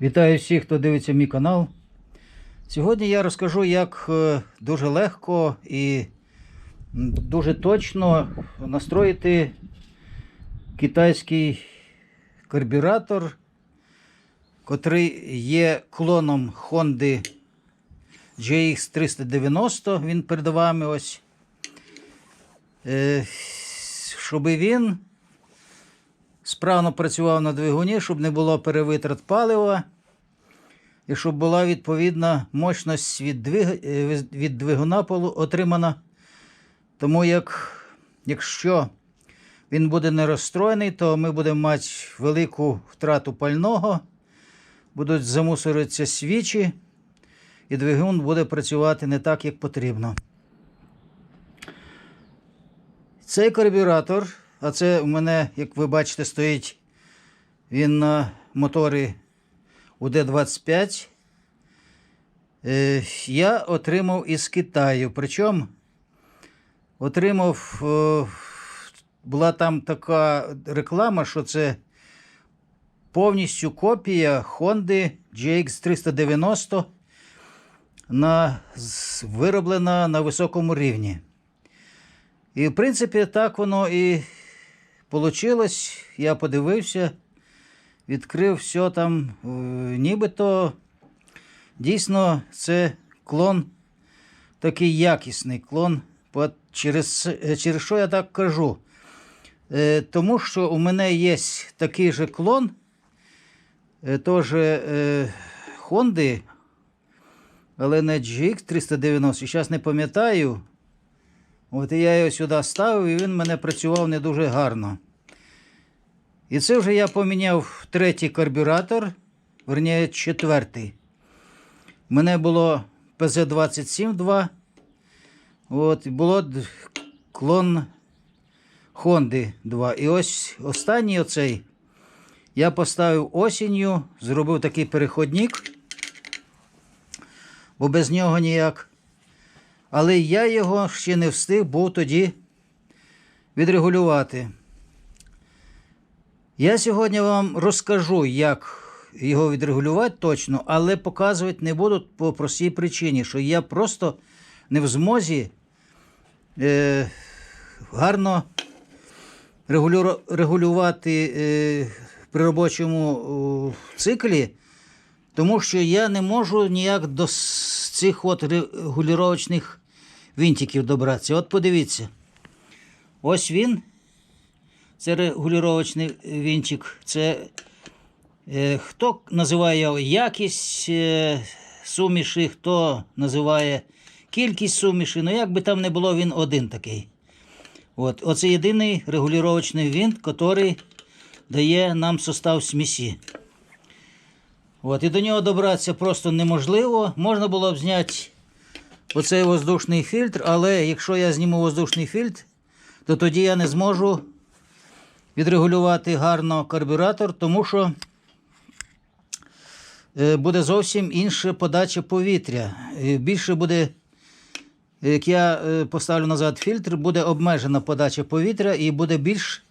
Вітаю всіх, хто дивиться мій канал. Сьогодні я розкажу, як е, дуже легко і дуже точно настроїти китайський карбюратор, котрий є клоном Honda GX390. Він перед вами ось. Е, Щоб він справно працював на двигуні, щоб не було перевитрат палива, і щоб була відповідна мощність від, двиг... е, від двигуна полу- отримана. Тому як, якщо він буде не розстроєний, то ми будемо мати велику втрату пального, будуть замусоритися свічі, і двигун буде працювати не так, як потрібно. Цей карбюратор, а це у мене, як ви бачите, стоїть він на моторі УД-25. Е, Я отримав із Китаю. Причому отримав, е, була там така реклама, що це повністю копія Honda GX390 на, вироблена на високому рівні. І, в принципі, так воно і вийшло. Я подивився, відкрив все там, е, нібито дійсно це клон такий якісний клон. Через, е, через що я так кажу? Е, Тому що у мене є такий же клон, теж е, Honda, але не GX390. Зараз не пам'ятаю. От і я його сюди ставив, і він мене працював не дуже гарно. І це вже я поміняв третій карбюратор, верніше четвертий. У мене було ПЗ-27-2. От, було клон Honda 2. І ось останній оцей я поставив осінню, зробив такий переходник, бо без нього ніяк. Але я його ще не встиг був тоді відрегулювати. Я сьогодні вам розкажу, як його відрегулювати точно, але показувати не буду по простій причині, що я просто не в змозі е, гарно регулюра- регулювати е, при робочому о, циклі, тому що я не можу ніяк до с- цих от регулювачних винтиків добратися. От подивіться. Ось він. Це регулювачний вінчик. Це е, хто називає якість е, суміші, хто називає кількість суміші. Ну, як би там не було, він один такий. От. Оце єдиний регулювачний винт, який дає нам состав смісі. От, і до нього добратися просто неможливо. Можна було б зняти оцей воздушний фільтр, але якщо я зніму воздушний фільтр, то тоді я не зможу відрегулювати гарно карбюратор, тому що е, буде зовсім інша подача повітря. Е, Більше буде, як я е, поставлю назад фільтр, буде обмежена подача повітря і буде більш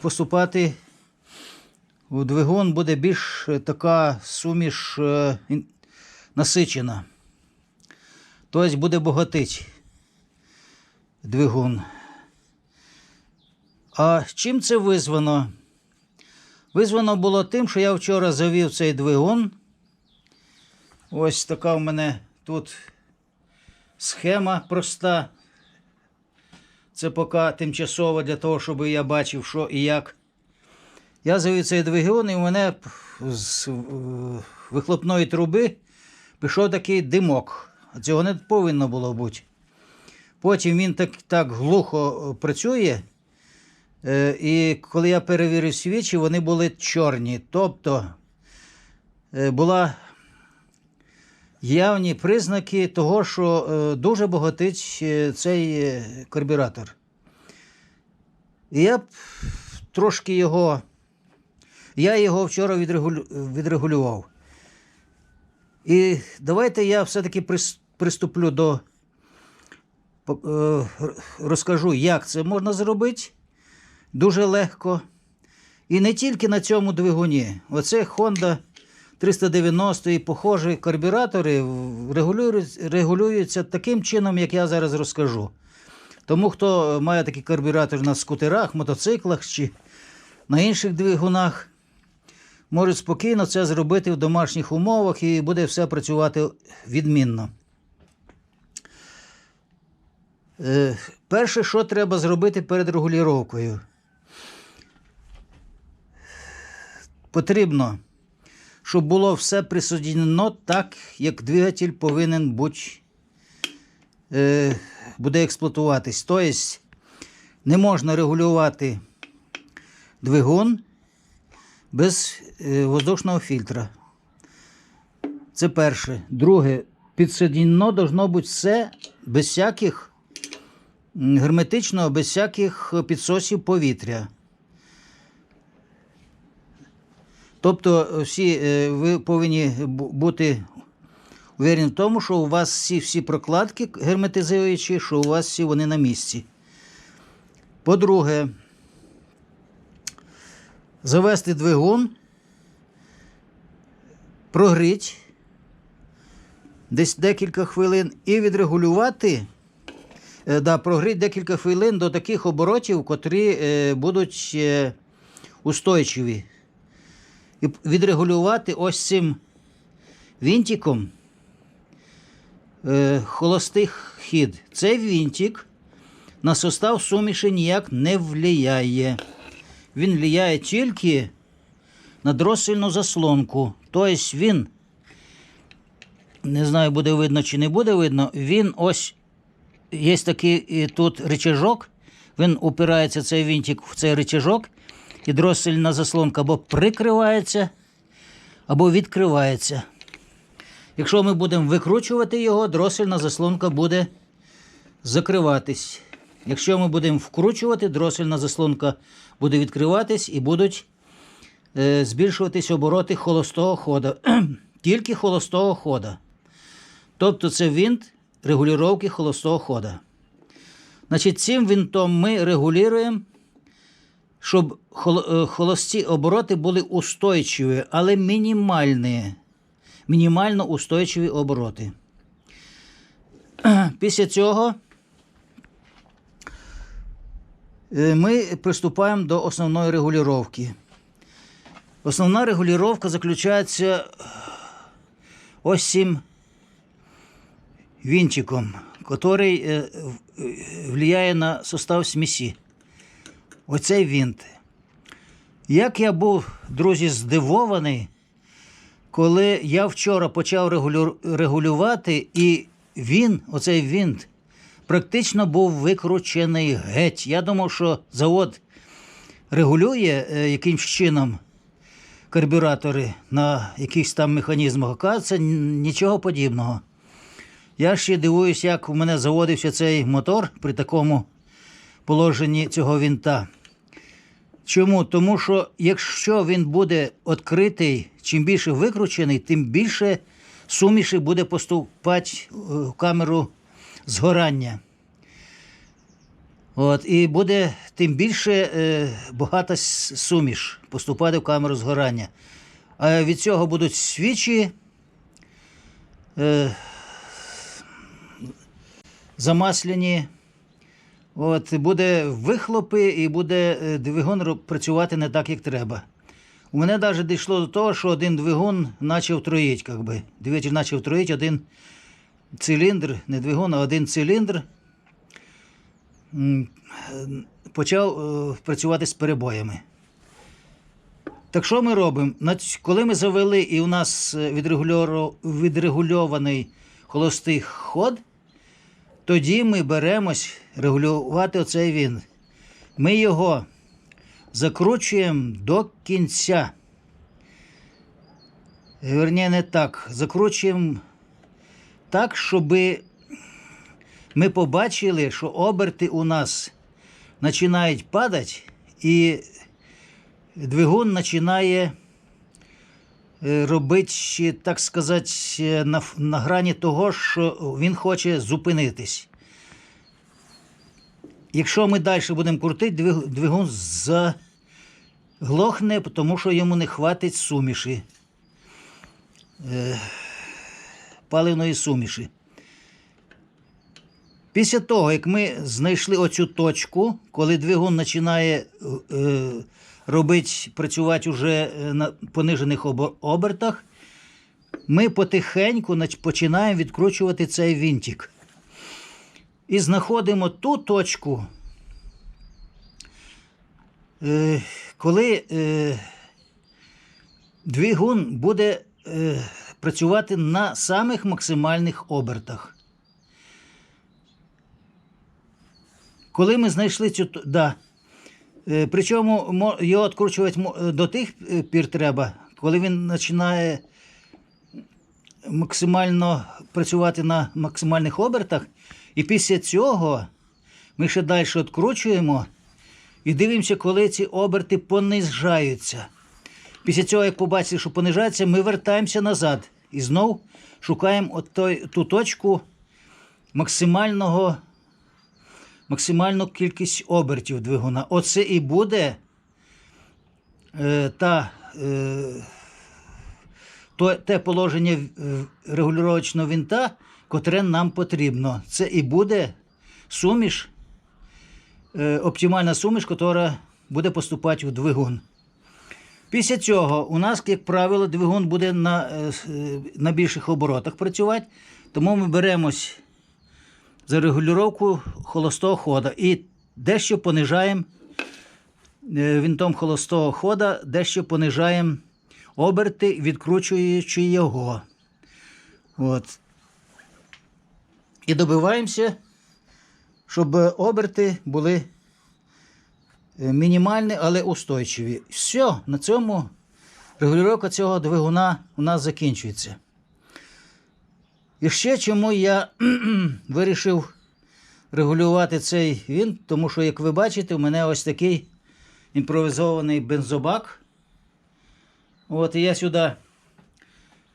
поступати у двигун буде більш е, така суміш е, насичена. Тобто буде богатить двигун. А чим це визвано? Визвано було тим, що я вчора завів цей двигун. Ось така в мене тут схема проста. Це поки тимчасово для того, щоб я бачив, що і як. Я завів цей двигун, і в мене з е, вихлопної труби пішов такий димок. Цього не повинно було бути. Потім він так, так глухо е, працює. Е, І коли я перевірив свічі, вони були чорні. Тобто була явні признаки того, що дуже багатить е, цей карбюратор. І я трошки його. Я його вчора відрегулю... відрегулював. І давайте я все-таки приступлю до. е, Розкажу, як це можна зробити. Дуже легко. І не тільки на цьому двигуні. Оце Honda 390 і похожі карбюратори регулюються таким чином, як я зараз розкажу. Тому хто має такий карбюратор на скутерах, мотоциклах чи на інших двигунах, може спокійно це зробити в домашніх умовах і буде все працювати відмінно. Е, перше, що треба зробити перед регулюванням? Потрібно, щоб було все присоединено так, як двигатель повинен бути, е, буде експлуатуватись. Тобто не можна регулювати двигун без е, воздушного фільтра. Це перше. Друге, підсоединено должно бути все без всяких герметично, без всяких підсосів повітря. Тобто е, всі, е, ви повинні бути уверені в тому, що у вас всі, всі прокладки герметизуючі, що у вас всі вони на місці. По-друге, завести двигун, прогріть десь декілька хвилин і відрегулювати, е, да, прогріть декілька хвилин до таких оборотів, котрі е, будуть е, устойчиві. І відрегулювати ось цим вінтиком холостих хід. Цей вінтик на состав суміші ніяк не впливає. Він впливає тільки на дроссельну заслонку. Тобто він, не знаю, буде видно чи не буде видно, він ось є такий тут рычажок, він упирається цей вінтик в цей рычажок, і дроссельна заслонка або прикривається, або відкривається. Якщо ми будемо викручувати його, дроссельна заслонка буде закриватись. Якщо ми будемо вкручувати, дроссельна заслонка буде відкриватись і будуть е, збільшуватись обороти холостого хода. Тільки холостого хода. Тобто це винт регулювання холостого хода. Значить, цим винтом ми регулюємо, щоб е, холості обороти були устойчиві, але мінімальні. Мінімально устойчиві обороти. Після цього е, ми приступаємо до основної регулювання. Основна регулювання заключається ось цим вінчиком, який е, е, впливає на состав смісі. Оцей вінт. Як я був, друзі, здивований, коли я вчора почав регулювати, і він, оцей вінт, практично був викручений геть. Я думав, що завод регулює е, якимсь чином карбюратори на якихось там механізмах. Оказується, нічого подібного. Я ще дивуюсь, як у мене заводився цей мотор при такому положенні цього вінта. Чому? Тому що якщо він буде відкритий, чим більше викручений, тим більше суміші буде поступати е, в камеру згорання. От, і буде тим більше е, багата суміш поступати в камеру згорання. А від цього будуть свічі е, замасляні. От, буде вихлопи і буде е, двигун працювати не так, як треба. У мене навіть дійшло до того, що один двигун почав троїть, як би. Двигатель почав троїть, один циліндр, не двигун, а один циліндр почав е, працювати з перебоями. Так що ми робимо? Коли ми завели і у нас е, відрегульований холостий ход, тоді ми беремось регулювати оцей він. Ми його закручуємо до кінця. Верні, не так. Закручуємо так, щоб ми побачили, що оберти у нас починають падати, і двигун починає е, робити, так сказати, е, на, на грані того, що він хоче зупинитись. Якщо ми далі будемо крутити, двигун заглохне, тому що йому не хватить суміші. Паливної суміші. Після того, як ми знайшли оцю точку, коли двигун починає е, робити, працювати вже е, на понижених обертах, ми потихеньку починаємо відкручувати цей вінтик. І знаходимо ту точку, е, коли е, двигун буде е, працювати на самих максимальних обертах. Коли ми знайшли цю. Да. Е, Причому його відкручувати до тих е, пір треба, коли він починає максимально працювати на максимальних обертах. І після цього ми ще далі відкручуємо і дивимося, коли ці оберти понижаються. Після цього, як побачили, що понижається, ми вертаємося назад і знов шукаємо той, ту точку максимального, максимальну кількість обертів двигуна. Оце і буде е, та, е, то, те положення регулювачного винта, котре нам потрібно. Це і буде суміш, е, оптимальна суміш, яка буде поступати в двигун. Після цього у нас, як правило, двигун буде на, е, е, на більших оборотах працювати, тому ми беремось за регулювання холостого хода і дещо понижаємо е, винтом холостого хода, дещо понижаємо оберти, відкручуючи його. От. І добиваємося, щоб оберти були мінімальні, але устойчиві. Все, на цьому регулювання цього двигуна у нас закінчується. І ще чому я вирішив регулювати цей він, тому що, як ви бачите, у мене ось такий імпровізований бензобак. От і я сюди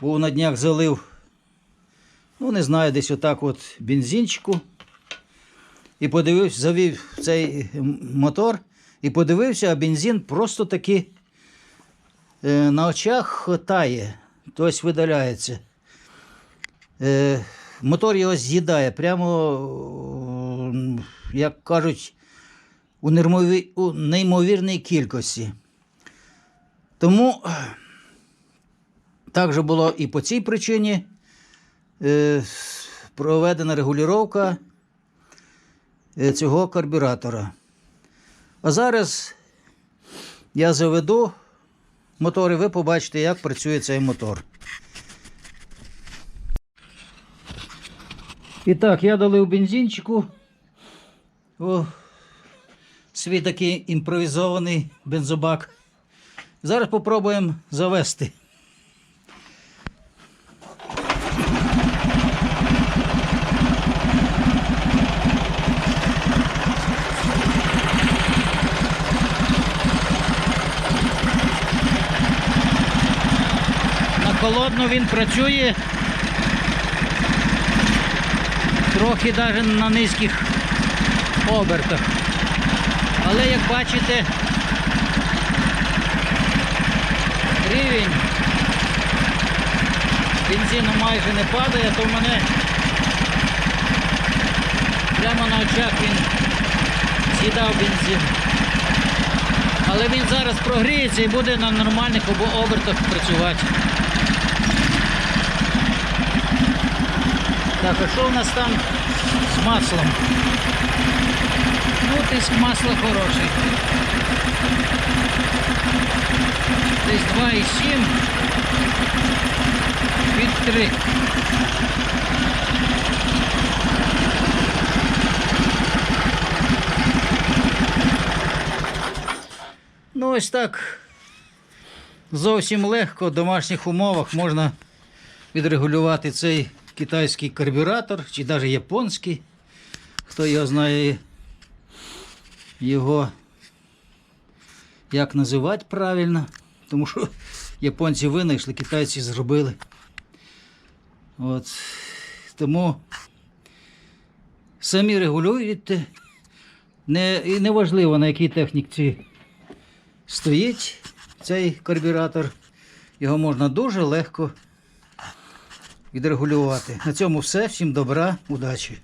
був на днях залив, ну не знаю, десь отак от бензинчику. І подивився, завів цей мотор і подивився, а бензин просто таки е, на очах тає, тобто видаляється. Е, мотор його з'їдає прямо, е, як кажуть, у, неймовірній кількості. Тому так же було і по цій причині проведена регулювання цього карбюратора. А зараз я заведу мотор і ви побачите, як працює цей мотор. І так, я долив бензинчику. О, свій такий імпровізований бензобак. Зараз попробуємо завести. Холодно він працює. Трохи навіть на низьких обертах. Але як бачите, рівень бензину майже не падає, то в мене прямо на очах він з'їдав бензин. Але він зараз прогріється і буде на нормальних обертах працювати. Так, а що у нас там з маслом? Ну, тиск масла хороший. Десь 2,7 від 3. Ну, ось так. Зовсім легко в домашніх умовах можна відрегулювати цей китайський карбюратор, чи навіть японський. Хто його знає його як називати правильно, тому що японці винайшли, китайці зробили. От. Тому самі регулюєте. Не, і неважливо, на якій техніці стоїть цей карбюратор. Його можна дуже легко відрегулювати. На цьому все. Всім добра, удачі.